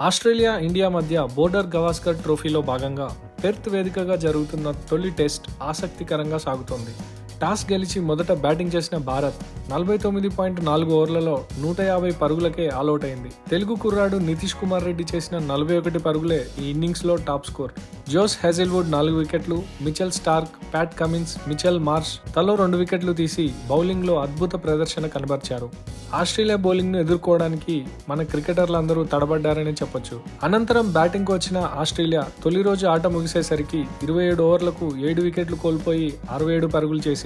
Australia India మధ్య border Gavaskar ట్రోఫీలో భాగంగా పెర్త్ వేదికగా జరుగుతున్న తొలి టెస్ట్ ఆసక్తికరంగా సాగుతోంది. టాస్ గెలిచి మొదట బ్యాటింగ్ చేసిన భారత్ నలభై తొమ్మిది పాయింట్ నాలుగు ఓవర్లలో నూట యాభై పరుగులకే ఆల్అౌట్ అయింది. తెలుగు కుర్రాడు నితీష్ కుమార్ రెడ్డి చేసిన నలభై ఒకటి పరుగులే ఈ ఇన్నింగ్స్లో టాప్ స్కోర్. జోస్ హెజిల్వుడ్ నాలుగు వికెట్లు Mitchell Starc Pat Cummins Mitchell Marsh తలో రెండు వికెట్లు తీసి బౌలింగ్లో అద్భుత ప్రదర్శన కనబర్చారు. ఆస్ట్రేలియా బౌలింగ్ను ఎదుర్కోవడానికి మన క్రికెటర్లందరూ తడబడ్డారని చెప్పొచ్చు. అనంతరం బ్యాటింగ్కు వచ్చిన ఆస్ట్రేలియా తొలి రోజు ఆట ముగిసేసరికి ఇరవై ఏడు ఓవర్లకు ఏడు వికెట్లు కోల్పోయి అరవై ఏడు పరుగులు చేసింది.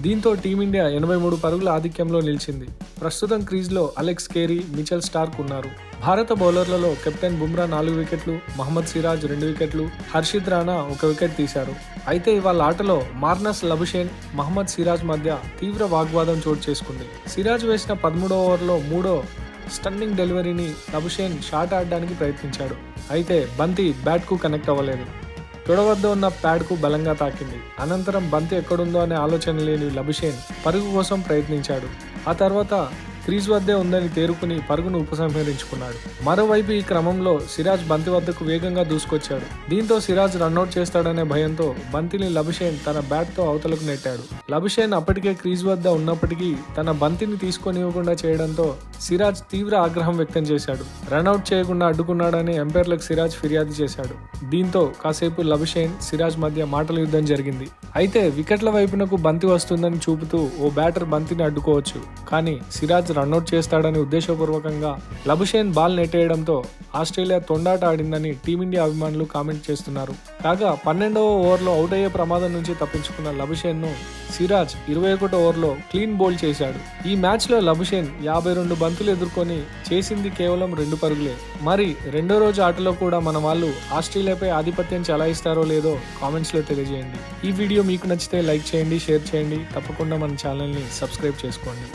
దీంతో టీమిండియా ఎనభై మూడు పరుగుల ఆధిక్యంలో నిలిచింది. ప్రస్తుతం క్రీజ్లో అలెక్స్ కేరీ మిచెల్ స్టార్క్ ఉన్నారు. భారత బౌలర్లలో కెప్టెన్ బుమ్రా నాలుగు వికెట్లు మహమ్మద్ సిరాజ్ రెండు వికెట్లు హర్షిద్ రాణా ఒక వికెట్ తీశారు. అయితే ఇవాళ ఆటలో మార్నస్ లబుషేన్ మహమ్మద్ సిరాజ్ మధ్య తీవ్ర వాగ్వాదం చోటు చేసుకుంది. సిరాజ్ వేసిన పదమూడో ఓవర్లో మూడో స్టన్నింగ్ డెలివరీని లబుషేన్ షాట్ ఆడడానికి ప్రయత్నించాడు. అయితే బంతి బ్యాట్కు కనెక్ట్ అవ్వలేదు. తొడ వద్ద ఉన్న ప్యాడ్కు బలంగా తాకింది. అనంతరం బంతి ఎక్కడుందో అనే ఆలోచన లేని లబుషేన్ పరుగు కోసం ప్రయత్నించాడు. ఆ తర్వాత క్రీజ్ వద్దే ఉందని తేరుకుని పరుగును ఉపసంహరించుకున్నాడు. మరోవైపు ఈ క్రమంలో సిరాజ్ బంతి వద్దకు వేగంగా దూసుకొచ్చాడు. దీంతో సిరాజ్ రన్అట్ చేస్తాడనే భయంతో బంతిని లబుషేన్ తన బ్యాట్తో అవతలకు నెట్టాడు. లబుషేన్ అప్పటికే క్రీజ్ వద్ద ఉన్నప్పటికీ తన బంతిని తీసుకొనివ్వకుండా చేయడంతో సిరాజ్ తీవ్ర ఆగ్రహం వ్యక్తం చేశాడు. రన్అట్ చేయకుండా అడ్డుకున్నాడని ఎంపైర్లకు సిరాజ్ ఫిర్యాదు చేశాడు. దీంతో కాసేపు లబుషేన్ సిరాజ్ మధ్య మాటల యుద్ధం జరిగింది. అయితే వికెట్ల వైపునకు బంతి వస్తుందని చూపుతూ ఓ బ్యాటర్ బంతిని అడ్డుకోవచ్చు. కానీ సిరాజ్ రన్అట్ చేస్తాడని ఉద్దేశపూర్వకంగా లబుషేన్ బాల్ నెట్టేయడంతో ఆస్ట్రేలియా తొండాట ఆడిందని టీమిండియా అభిమానులు కామెంట్ చేస్తున్నారు. కాగా పన్నెండవ ఓవర్లో అవుట్ అయ్యే ప్రమాదం నుంచి తప్పించుకున్న లబుషేన్ను సిరాజ్ ఇరవై ఒకటో ఓవర్లో క్లీన్ బౌల్ చేశాడు. ఈ మ్యాచ్లో లబుషేన్ యాభై రెండు బంతులు ఎదుర్కొని చేసింది కేవలం రెండు పరుగులే. మరి రెండో రోజు ఆటలో కూడా మన వాళ్ళు ఆస్ట్రేలియాపై ఆధిపత్యం చెలాయిస్తారో లేదో కామెంట్స్లో తెలియజేయండి. ఈ వీడియో మీకు నచ్చితే లైక్ చేయండి షేర్ చేయండి. తప్పకుండా మన ఛానల్ని సబ్స్క్రైబ్ చేసుకోండి.